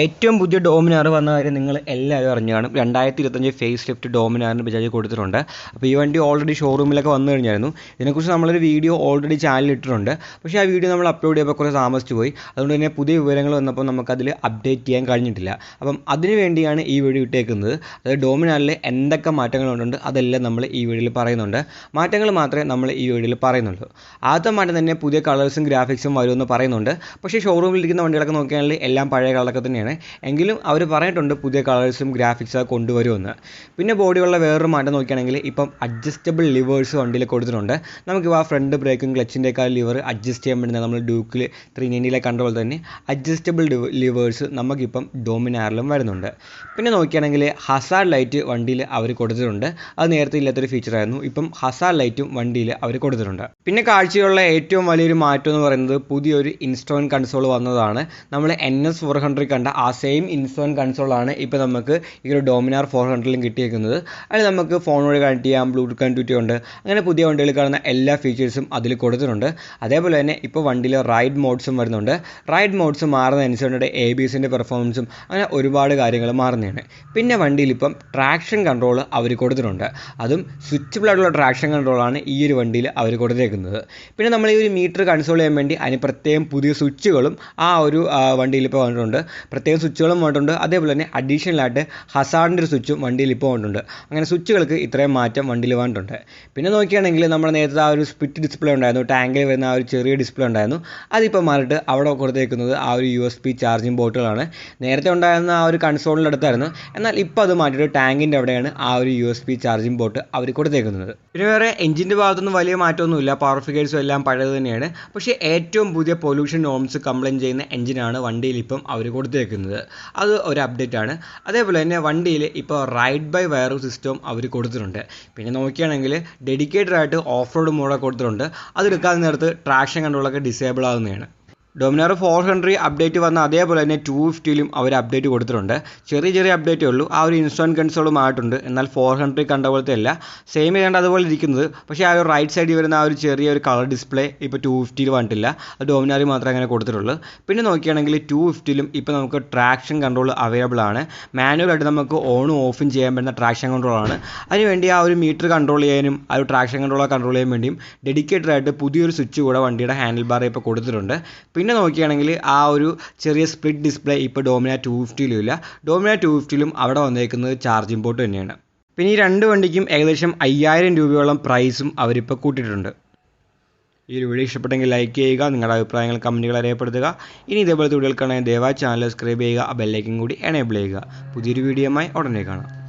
ഏറ്റവും പുതിയ ഡോമിനാർ വന്ന കാര്യം നിങ്ങൾ എല്ലാവരും അറിഞ്ഞു കാണും. രണ്ടായിരത്തി ഇരുപത്തഞ്ച് ഫേസ് ലിഫ്റ്റ് ഡോമിനാറിന് ബജാജ് കൊടുത്തിട്ടുണ്ട്. അപ്പോൾ ഈ വണ്ടി ഓൾറെഡി ഷോറൂമിലൊക്കെ വന്നു കഴിഞ്ഞായിരുന്നു. ഇതിനെക്കുറിച്ച് നമ്മളൊരു വീഡിയോ ഓൾറെഡി ചാനലിൽ ഇട്ടിട്ടുണ്ട്. പക്ഷേ ആ വീഡിയോ നമ്മൾ അപ്ലോഡ് ചെയ്യുമ്പോൾ കുറേ താമസിച്ചു പോയി. അതുകൊണ്ട് തന്നെ പുതിയ വിവരങ്ങൾ വന്നപ്പോൾ നമുക്കതിൽ അപ്ഡേറ്റ് ചെയ്യാൻ കഴിഞ്ഞിട്ടില്ല. അപ്പം അതിന് വേണ്ടിയാണ് ഈ വീഡിയോ ഇട്ടേക്കുന്നത്. അതായത് ഡോമിനാറിൽ എന്തൊക്കെ മാറ്റങ്ങളുണ്ട് അതെല്ലാം നമ്മൾ ഈ വീഡിയോയിൽ പറയുന്നുണ്ട്. മാറ്റങ്ങൾ മാത്രമേ നമ്മൾ ഈ വീഡിയോയിൽ പറയുന്നുള്ളൂ. ആദ്യത്തെ മാറ്റം തന്നെ പുതിയ കളേഴ്സും ഗ്രാഫിക്സും വരുമെന്ന് പറയുന്നുണ്ട്. പക്ഷേ ഷോറൂമിൽ ഇരിക്കുന്ന വണ്ടികളൊക്കെ നോക്കിയാൽ എല്ലാം പഴയ കളറൊക്കെ തന്നെയാണ്. എങ്കിലും അവർ പറഞ്ഞിട്ടുണ്ട് പുതിയ കളേഴ്സും ഗ്രാഫിക്സും ഒക്കെ കൊണ്ടുവരുമെന്ന്. പിന്നെ ബോഡിയുള്ള വേറൊരു മാറ്റം നോക്കുകയാണെങ്കിൽ ഇപ്പം അഡ്ജസ്റ്റബിൾ ലിവേഴ്സ് വണ്ടിയിൽ കൊടുത്തിട്ടുണ്ട്. നമുക്ക് ആ ഫ്രണ്ട് ബ്രേക്കും ക്ലച്ചിന്റെയൊക്കെ ലിവർ അഡ്ജസ്റ്റ് ചെയ്യാൻ വേണ്ടി നമ്മൾ ഡ്യൂക്കിൽ ത്രീ നയന്റിയിലെ കണ്ട പോലെ തന്നെ അഡ്ജസ്റ്റബിൾ ലിവേഴ്സ് നമുക്കിപ്പം ഡോമിനാറിലും വരുന്നുണ്ട്. പിന്നെ നോക്കുകയാണെങ്കിൽ ഹസാർ ലൈറ്റ് വണ്ടിയിൽ അവർ കൊടുത്തിട്ടുണ്ട്. അത് നേരത്തെ ഇല്ലാത്തൊരു ഫീച്ചറായിരുന്നു. ഇപ്പം ഹസാർ ലൈറ്റും വണ്ടിയിൽ അവർ കൊടുത്തിട്ടുണ്ട്. പിന്നെ കാഴ്ചയുള്ള ഏറ്റവും വലിയൊരു മാറ്റം എന്ന് പറയുന്നത് പുതിയൊരു ഇൻസ്റ്റോൺ കൺസോൾ വന്നതാണ്. നമ്മൾ എൻ എസ് ഫോർ ഹൺഡ്രഡ് കണ്ട ആ സെയിം ഇൻസ്റ്റോൺ കൺസോളാണ് ഇപ്പോൾ നമുക്ക് ഈ ഒരു ഡോമിനാർ ഫോർ ഹൺഡ്രഡിലും കിട്ടിയേക്കുന്നത്. അതിൽ നമുക്ക് ഫോൺ വഴി കണക്ട് ചെയ്യാം ബ്ലൂടൂത്ത് കണക്ടിവിറ്റി ഉണ്ട്. അങ്ങനെ പുതിയ വണ്ടികളിൽ കാണുന്ന എല്ലാ ഫീച്ചേഴ്സും അതിൽ കൊടുത്തിട്ടുണ്ട്. അതേപോലെ തന്നെ ഇപ്പോൾ വണ്ടിയിൽ റൈഡ് മോഡ്സും വരുന്നുണ്ട്. റൈഡ് മോഡ്സ് മാറുന്നതനുസരിച്ച് എ ബി എസിന്റെ പെർഫോമൻസും അങ്ങനെ ഒരുപാട് കാര്യങ്ങൾ മാറുന്നതാണ്. പിന്നെ വണ്ടിയിൽ ഇപ്പം ട്രാക്ഷൻ കൺട്രോൾ അവർ കൊടുത്തിട്ടുണ്ട്. അതും സ്വിച്ചബിൾ ആയിട്ടുള്ള ട്രാക്ഷൻ കൺട്രോളാണ് ഈ ഒരു വണ്ടിയിൽ അവർ കൊടുത്തേക്കുന്നത്. പിന്നെ നമ്മൾ ഈ ഒരു മീറ്റർ കൺസോൾ ചെയ്യാൻ വേണ്ടി അതിന് പ്രത്യേകം പുതിയ സ്വിച്ചുകളും ആ ഒരു വണ്ടിയിൽ ഇപ്പോൾ വന്നിട്ടുണ്ട്. പ്രത്യേകം സ്വിച്ചുകളും വന്നിട്ടുണ്ട്. അതേപോലെ തന്നെ അഡീഷണൽ ആയിട്ട് ഹസാറിന്റെ ഒരു സ്വിച്ചും വണ്ടിയിൽ ഇപ്പോൾ വന്നിട്ടുണ്ട്. അങ്ങനെ സ്വിച്ചുകൾക്ക് ഇത്രയും മാറ്റം വണ്ടിയിൽ വന്നിട്ടുണ്ട്. പിന്നെ നോക്കുകയാണെങ്കിൽ നമ്മൾ നേരത്തെ ആ ഒരു സ്പിറ്റ് ഡിസ്പ്ലേ ഉണ്ടായിരുന്നു. ടാങ്കിൽ വരുന്ന ആ ഒരു ചെറിയ ഡിസ്പ്ലേ ഉണ്ടായിരുന്നു. അതിപ്പോൾ മാറിയിട്ട് അവിടെ കൊടുത്തേക്കുന്നത് ആ ഒരു യു എസ് പി ചാർജിങ് ബോട്ടുകളാണ് നേരത്തെ ഉണ്ടായിരുന്ന ആ ഒരു കൺസോളിന്റെ അടുത്തായിരുന്നു. എന്നാൽ ഇപ്പോൾ അത് മാറ്റിയിട്ട് ടാങ്കിന്റെ അവിടെയാണ് ആ ഒരു U S B charging port അവർ കൊടുത്തേക്കുന്നത്. പിന്നെ വേറെ എഞ്ചിന്റെ ഭാഗത്തൊന്നും വലിയ മാറ്റമൊന്നുമില്ല. പവർ ഫിഗേഴ്സും എല്ലാം പഴയത് തന്നെയാണ്. പക്ഷേ ഏറ്റവും പുതിയ പൊല്യൂഷൻ നോംസ് കംപ്ലൈന്റ് ചെയ്യുന്ന എഞ്ചിനാണ് വണ്ടിയിൽ ഇപ്പം അവർ കൊടുത്തേക്കുന്നത്. അത് ഒരു അപ്ഡേറ്റ് ആണ്. അതേപോലെ തന്നെ വണ്ടിയിൽ ഇപ്പോൾ റൈഡ് ബൈ വയർ സിസ്റ്റം അവർ കൊടുത്തിട്ടുണ്ട്. പിന്നെ നോക്കുകയാണെങ്കിൽ ഡെഡിക്കേറ്റഡ് ആയിട്ട് ഓഫ് റോഡ് മോഡൊക്കെ കൊടുത്തിട്ടുണ്ട്. അതെടുക്കാതെ നേരത്ത് ട്രാക്ഷൻ കൺട്രോളൊക്കെ ഡിസേബിൾ ആകുന്നതാണ് ഡൊമിനാർ ഫോർ ഹൺഡ്രഡ് അപ്ഡേറ്റ് വന്ന അതേപോലെ തന്നെ ടു ഫിഫ്റ്റിയിലും അവർ അപ്ഡേറ്റ് കൊടുത്തിട്ടുണ്ട്. ചെറിയ ചെറിയ അപ്ഡേറ്റേ ഉള്ളൂ. ആ ഒരു ഇൻസ്റ്റോൺ കൺസോളും ആയിട്ടുണ്ട് എന്നാൽ ഫോർ ഹൺഡ്രഡ് കണ്ട പോലത്തെ അല്ല. സെയിം ഏതാണ്ട് അതുപോലെ ഇരിക്കുന്നത്. പക്ഷേ ആ ഒരു റൈറ്റ് സൈഡിൽ വരുന്ന ആ ഒരു ചെറിയ ഒരു കളർ ഡിസ്പ്ലേ ഇപ്പോൾ ടു ഫിഫ്റ്റിയിൽ വന്നിട്ടില്ല. അത് ഡൊമിനാറിൽ മാത്രമേ അങ്ങനെ കൊടുത്തിട്ടുള്ളൂ. പിന്നെ നോക്കിയാണെങ്കിൽ ടു ഫിഫ്റ്റിയിലും ഇപ്പോൾ നമുക്ക് ട്രാക്ഷൻ കൺട്രോൾ അവൈലബിൾ ആണ്. മാനുവലായിട്ട് നമുക്ക് ഓണും ഓഫും ചെയ്യാൻ പറ്റുന്ന ട്രാക്ഷൻ കൺട്രോളാണ് അതിനുവേണ്ടി ആ ഒരു മീറ്റർ കൺട്രോൾ ചെയ്യാനും ആ ഒരു ട്രാക്ഷൻ കൺട്രോൾ കൺട്രോൾ ചെയ്യാൻ വേണ്ടിയും ഡെഡിക്കേറ്റഡ് ആയിട്ട് പുതിയൊരു സ്വിച്ച് കൂടെ വണ്ടിയുടെ ഹാൻഡിൽ ബാറിൽ ഇപ്പോൾ കൊടുത്തിട്ടുണ്ട്. പിന്നെ നോക്കുകയാണെങ്കിൽ ആ ഒരു ചെറിയ സ്പ്ലിറ്റ് ഡിസ്പ്ലേ ഇപ്പോൾ ഡോമിന ടു ഫിഫ്റ്റിയിലും ഇല്ല. ഡോമിന ടു ഫിഫ്റ്റിയിലും അവിടെ വന്നേക്കുന്നത് ചാർജിംഗ് പോർട്ട് തന്നെയാണ്. പിന്നെ ഈ രണ്ട് വണ്ടിക്കും ഏകദേശം അയ്യായിരം രൂപയോളം പ്രൈസും അവരിപ്പോൾ കൂട്ടിയിട്ടുണ്ട്. ഈ ഒരു വീഡിയോ ഇഷ്ടപ്പെട്ടെങ്കിൽ ലൈക്ക് ചെയ്യുക നിങ്ങളുടെ അഭിപ്രായങ്ങൾ കമന്റുകൾ അറിയപ്പെടുത്തുക. ഇനി ഇതേപോലത്തെ വീഡിയോകൾക്കാണെങ്കിൽ ദയവായി ചാനൽ സബ്സ്ക്രൈബ് ചെയ്യുക ബെല്ലൈക്കും കൂടി എനേബിൾ ചെയ്യുക. പുതിയൊരു വീഡിയോയുമായി ഉടനെ കാണാം.